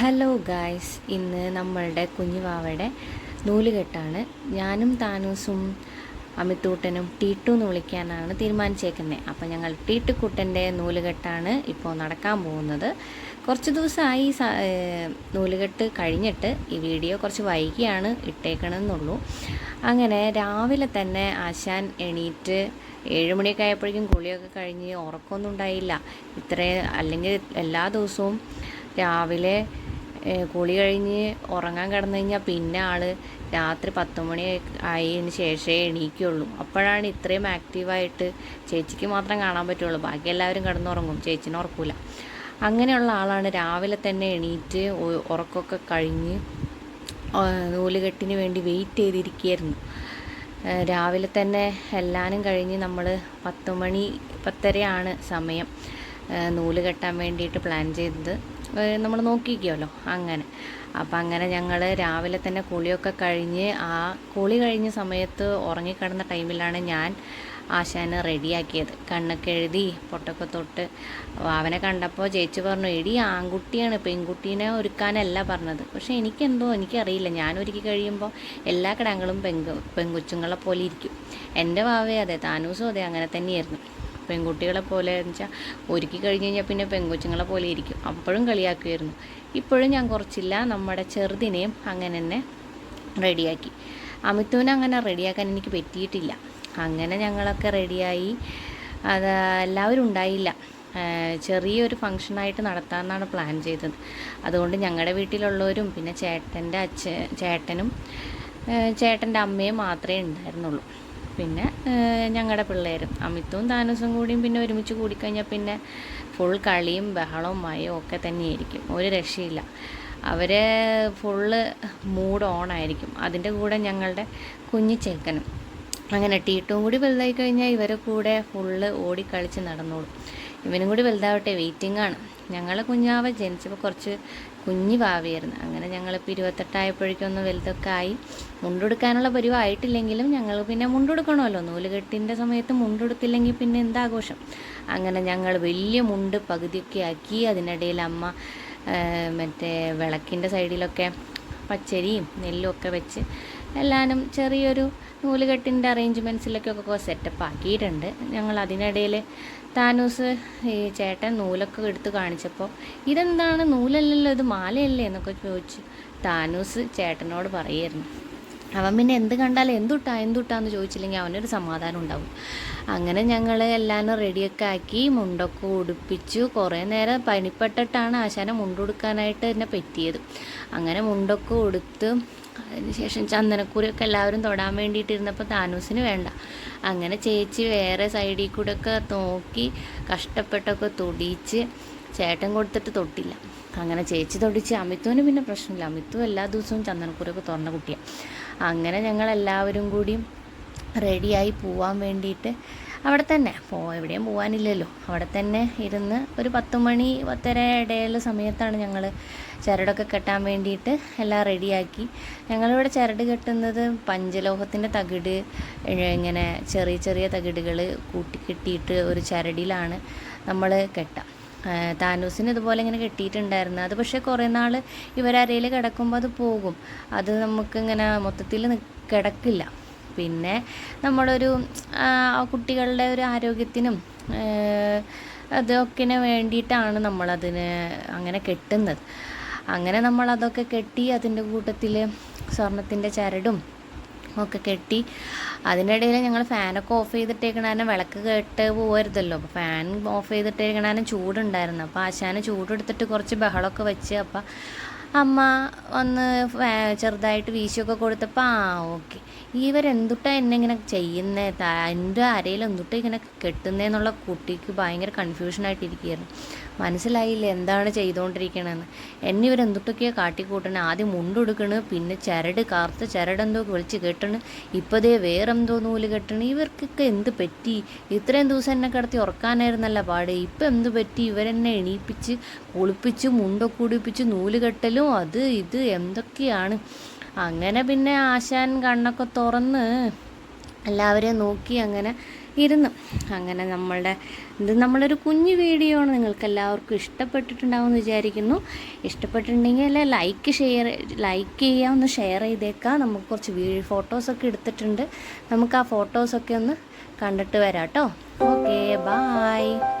Hello guys ഇന്ന് നമ്മളുടെ കുഞ്ഞുവാവയുടെ നൂലുകെട്ടാണ്. ഞാനും താനൂസും അമിത്തൂട്ടനും ടീട്ടു എന്ന് വിളിക്കാനാണ് തീരുമാനിച്ചേക്കുന്നത് അപ്പോൾ ഞങ്ങൾ ടീട്ടുക്കുട്ടന്റെ നൂലുകെട്ടാണ് ഇപ്പോൾ നടക്കാൻ പോകുന്നത്. കുറച്ച് ദിവസമായി നൂലുകെട്ട് കഴിഞ്ഞിട്ട് ഈ വീഡിയോ കുറച്ച് വൈകിയാണ് ഇട്ടേക്കണമെന്നുള്ളൂ അങ്ങനെ രാവിലെ തന്നെ ആശാൻ എണീറ്റ് ഏഴുമണിയൊക്കെ ആയപ്പോഴേക്കും കുളിയൊക്കെ കഴിഞ്ഞ് ഉറക്കമൊന്നും ഉണ്ടായില്ല. ഇത്രയും അല്ലെങ്കിൽ എല്ലാ ദിവസവും രാവിലെ കുളി കഴിഞ്ഞ് ഉറങ്ങാൻ കിടന്നു കഴിഞ്ഞാൽ പിന്നെ ആൾ രാത്രി പത്ത് മണി ആയതിന് ശേഷമേ എണീക്കുള്ളൂ. അപ്പോഴാണ് ഇത്രയും ആക്റ്റീവായിട്ട് ചേച്ചിക്ക് മാത്രം കാണാൻ പറ്റുള്ളൂ. ബാക്കി എല്ലാവരും കിടന്നുറങ്ങും. ചേച്ചിനെ ഉറക്കൂല. അങ്ങനെയുള്ള ആളാണ് രാവിലെ തന്നെ എണീറ്റ് ഉറക്കമൊക്കെ കഴിഞ്ഞ് നൂലുകെട്ടിന് വേണ്ടി വെയിറ്റ് ചെയ്തിരിക്കുകയായിരുന്നു. രാവിലെ തന്നെ എല്ലാനും കഴിഞ്ഞ് നമ്മൾ പത്ത് മണി പത്തരയാണ് സമയം. നൂൽ കെട്ടാൻ വേണ്ടിയിട്ട് പ്ലാൻ ചെയ്തത്. നമ്മൾ നോക്കിക്കുമല്ലോ അങ്ങനെ. അപ്പം അങ്ങനെ ഞങ്ങൾ രാവിലെ തന്നെ കുളിയൊക്കെ കഴിഞ്ഞ് ആ കുളി കഴിഞ്ഞ സമയത്ത് ഉറങ്ങിക്കിടന്ന ടൈമിലാണ് ഞാൻ ആശാനെ റെഡിയാക്കിയത്. കണ്ണൊക്കെ എഴുതി പൊട്ടൊക്കെ തൊട്ട്. അവനെ കണ്ടപ്പോൾ ചേച്ചി പറഞ്ഞു എടി ആൺകുട്ടിയാണ് പെൺകുട്ടീനെ ഒരുക്കാനല്ല പറഞ്ഞത്. പക്ഷേ എനിക്കെന്തോ എനിക്കറിയില്ല. ഞാൻ ഒരുക്കി കഴിയുമ്പോൾ എല്ലാ കിടങ്ങളും പെങ്കു പെൺകൊച്ചുങ്ങളെ പോലെ ഇരിക്കും. എന്റെ വാവേ അതെ താനൂസും അതെ അങ്ങനെ തന്നെയായിരുന്നു. പെൺകുട്ടികളെ പോലെ എന്ന് വെച്ചാൽ ഒരുക്കി കഴിഞ്ഞ് കഴിഞ്ഞാൽ പിന്നെ പെൺകൊച്ചുങ്ങളെ പോലെ ഇരിക്കും. അപ്പോഴും കളിയാക്കുമായിരുന്നു ഇപ്പോഴും ഞാൻ കുറച്ചില്ല. നമ്മുടെ ചെറുതിനെയും അങ്ങനെ തന്നെ റെഡിയാക്കി. അമിത്തുവിനെ അങ്ങനെ റെഡിയാക്കാൻ എനിക്ക് പറ്റിയിട്ടില്ല. അങ്ങനെ ഞങ്ങളൊക്കെ റെഡിയായി. അത് എല്ലാവരും ഉണ്ടായില്ല. ചെറിയൊരു ഫങ്ഷനായിട്ട് നടത്താമെന്നാണ് പ്ലാൻ ചെയ്തത്. അതുകൊണ്ട് ഞങ്ങളുടെ വീട്ടിലുള്ളവരും പിന്നെ ചേട്ടന്റെ അച്ഛ ചേട്ടനും ചേട്ടന്റെ അമ്മയും മാത്രമേ ഉണ്ടായിരുന്നുള്ളൂ. പിന്നെ ഞങ്ങളുടെ പിള്ളേരും അമിത്തും താനസും കൂടിയും പിന്നെ ഒരുമിച്ച് കൂടിക്കഴിഞ്ഞാൽ പിന്നെ ഫുൾ കളിയും ബഹളവും മയവും ഒക്കെ തന്നെയായിരിക്കും. ഒരു രക്ഷയില്ല. അവരെ ഫുള്ള് മൂഡ് ഓൺ ആയിരിക്കും. അതിന്റെ കൂടെ ഞങ്ങളുടെ കുഞ്ഞു ചേക്കനും. അങ്ങനെ ടീട്ടും കൂടി വലുതായി കഴിഞ്ഞാൽ ഇവരെ കൂടെ ഫുള്ള് ഓടിക്കളിച്ച് നടന്നോളും. ഇവനും കൂടി വലുതാവട്ടെ വെയിറ്റിംഗ് ആണ്. ഞങ്ങളെ കുഞ്ഞാവ ജനിച്ചപ്പോൾ കുറച്ച് കുഞ്ഞു ഭാവിയായിരുന്നു. അങ്ങനെ ഞങ്ങളിപ്പോൾ ഇരുപത്തെട്ടായപ്പോഴേക്കും ഒന്ന് വലുതൊക്കെ ആയി. മുണ്ടെടുക്കാനുള്ള പരിവായിട്ടില്ലെങ്കിലും ഞങ്ങൾ പിന്നെ മുണ്ടെടുക്കണമല്ലോ. നൂലുകെട്ടിന്റെ സമയത്ത് മുണ്ടെടുത്തില്ലെങ്കിൽ പിന്നെ എന്താഘോഷം? അങ്ങനെ ഞങ്ങൾ വലിയ മുണ്ട് പകുതിയൊക്കെ ആക്കി അതിനിടയിൽ അമ്മ മറ്റേ വിളക്കിന്റെ സൈഡിലൊക്കെ പച്ചരിയും നെല്ലും ഒക്കെ വെച്ച് എല്ലാനും ചെറിയൊരു നൂലുകെട്ടിന്റെ അറേഞ്ച്മെന്റ്സിലൊക്കെ ഒക്കെ സെറ്റപ്പ് ആക്കിയിട്ടുണ്ട് ഞങ്ങൾ അതിനിടയിൽ താനൂസ് ഈ ചേട്ടൻ നൂലൊക്കെ എടുത്ത് കാണിച്ചപ്പോൾ ഇതെന്താണ്? നൂലല്ലല്ലോ ഇത് മാലയല്ലേ എന്നൊക്കെ ചോദിച്ചു താനൂസ് ചേട്ടനോട് പറയായിരുന്നു അവൻ പിന്നെ എന്ത് കണ്ടാലും എന്തുട്ടാ എന്തുട്ടാന്ന് ചോദിച്ചില്ലെങ്കിൽ അവനൊരു സമാധാനം ഉണ്ടാവും. അങ്ങനെ ഞങ്ങൾ എല്ലാവരും റെഡിയൊക്കെ ആക്കി മുണ്ടൊക്കെ ഉടുപ്പിച്ചു. കുറേ നേരം പനിപ്പെട്ടിട്ടാണ് ആശാനെ മുണ്ടുടുക്കാനായിട്ട് എന്നെ പറ്റിയത്. അങ്ങനെ മുണ്ടൊക്കെ ഉടുത്ത് അതിനുശേഷം ചന്ദനക്കൂരൊക്കെ എല്ലാവരും തൊടാൻ വേണ്ടിയിട്ടിരുന്നപ്പോൾ താനൂസിന് വേണ്ട. അങ്ങനെ ചേച്ചി വേറെ സൈഡിൽ കൂടെയൊക്കെ നോക്കി കഷ്ടപ്പെട്ടൊക്കെ തൊടിയിച്ച് ചേട്ടൻ കൊടുത്തിട്ട് തൊട്ടില്ല. അങ്ങനെ ചേച്ചി തൊടിച്ച് അമിത്തുവിന് പിന്നെ പ്രശ്നമില്ല. അമിത്തു എല്ലാ ദിവസവും ചന്ദനക്കൂരൊക്കെ തുറന്ന കുട്ടിയാണ് അങ്ങനെ ഞങ്ങൾ എല്ലാവരും കൂടി റെഡിയായി പോവാൻ വേണ്ടിയിട്ട് അവിടെ തന്നെ. പോ എവിടെയും പോകാനില്ലല്ലോ അവിടെ തന്നെ ഇരുന്ന് ഒരു പത്ത് മണി പത്തര ഇടയിലുള്ള സമയത്താണ് ഞങ്ങൾ ചരടൊക്കെ കെട്ടാൻ വേണ്ടിയിട്ട് എല്ലാം റെഡിയാക്കി. ഞങ്ങളിവിടെ ചരട് കെട്ടുന്നത് പഞ്ചലോഹത്തിന്റെ തകിട് ഇങ്ങനെ ചെറിയ ചെറിയ തകിടുകൾ കൂട്ടിക്കെട്ടിയിട്ട് ഒരു ചരടിലാണ് നമ്മൾ കെട്ടുക താനൂസിന് ഇതുപോലെ ഇങ്ങനെ കെട്ടിയിട്ടുണ്ടായിരുന്നു. അത് പക്ഷേ കുറേ നാൾ ഇവരരയിൽ കിടക്കുമ്പോൾ അത് പോകും. അത് നമുക്കിങ്ങനെ മൊത്തത്തിൽ കിടക്കില്ല. പിന്നെ നമ്മളൊരു കുട്ടികളുടെ ഒരു ആരോഗ്യത്തിനും അതൊക്കെ വേണ്ടിയിട്ടാണ് നമ്മളതിന് അങ്ങനെ കെട്ടുന്നത്. അങ്ങനെ നമ്മളതൊക്കെ കെട്ടി അതിന്റെ കൂട്ടത്തിൽ സ്വർണത്തിന്റെ ചരടും ഒക്കെ കെട്ടി. അതിനിടയിൽ ഞങ്ങൾ ഫാനൊക്കെ ഓഫ് ചെയ്തിട്ടേക്കണ കാരണം വിളക്ക് കേട്ട് പോകരുതല്ലോ അപ്പോൾ ഫാൻ ഓഫ് ചെയ്തിട്ടേക്കണ കാരണം ചൂടുണ്ടായിരുന്നു. അപ്പോൾ ആശാന് ചൂടെടുത്തിട്ട് കുറച്ച് ബഹളമൊക്കെ വെച്ച് അപ്പോൾ അമ്മ വന്ന് ചെറുതായിട്ട് വീശിയൊക്കെ കൊടുത്തപ്പോൾ ആ ഓക്കെ. ഇവരെന്തുട്ടാ എന്നെ ഇങ്ങനെ ചെയ്യുന്നേ? എന്റെ അരയിൽ എന്തുട്ടാ ഇങ്ങനെ കെട്ടുന്നതെന്നുള്ള കുട്ടിക്ക് ഭയങ്കര കൺഫ്യൂഷനായിട്ടിരിക്കുകയായിരുന്നു മനസ്സിലായില്ല എന്താണ് ചെയ്തുകൊണ്ടിരിക്കണമെന്ന് എന്നെ ഇവരെന്തുട്ടൊക്കെയോ കാട്ടിക്കൂട്ടണേ. ആദ്യം മുണ്ടെടുക്കണ് പിന്നെ ചരട് കാർത്ത ചരടെന്തോ വിളിച്ച് കെട്ടണ്. ഇപ്പതേ വേറെന്തോ നൂൽ കെട്ടണ്. ഇവർക്കൊക്കെ എന്ത് പറ്റി? ഇത്രയും ദിവസം എന്നെ കിടത്തി ഉറക്കാനായിരുന്നല്ല പാട്. ഇപ്പം എന്ത് പറ്റി? ഇവരെന്നെ എണീപ്പിച്ച് കുളിപ്പിച്ച് മുണ്ടൊക്കെ ഉടിപ്പിച്ച് നൂൽ കെട്ടലും. അത് ഇത് എന്തൊക്കെയാണ്? അങ്ങനെ പിന്നെ ആശാൻ കണ്ണൊക്കെ തുറന്ന് എല്ലാവരെയും നോക്കി അങ്ങനെ ഇരുന്നു. അങ്ങനെ നമ്മളുടെ ഇത് നമ്മളൊരു കുഞ്ഞു വീഡിയോ ആണ് നിങ്ങൾക്ക് എല്ലാവർക്കും ഇഷ്ടപ്പെട്ടിട്ടുണ്ടാവുമെന്ന് വിചാരിക്കുന്നു. ഇഷ്ടപ്പെട്ടിട്ടുണ്ടെങ്കിൽ ലൈക്ക് ഷെയർ ലൈക്ക് ചെയ്യുക ഒന്ന് ഷെയർ ചെയ്തേക്കാം. നമുക്ക് കുറച്ച് വീഡിയോ ഫോട്ടോസൊക്കെ എടുത്തിട്ടുണ്ട്. നമുക്ക് ആ ഫോട്ടോസൊക്കെ ഒന്ന് കണ്ടിട്ട് വരാം കേട്ടോ. Okay bye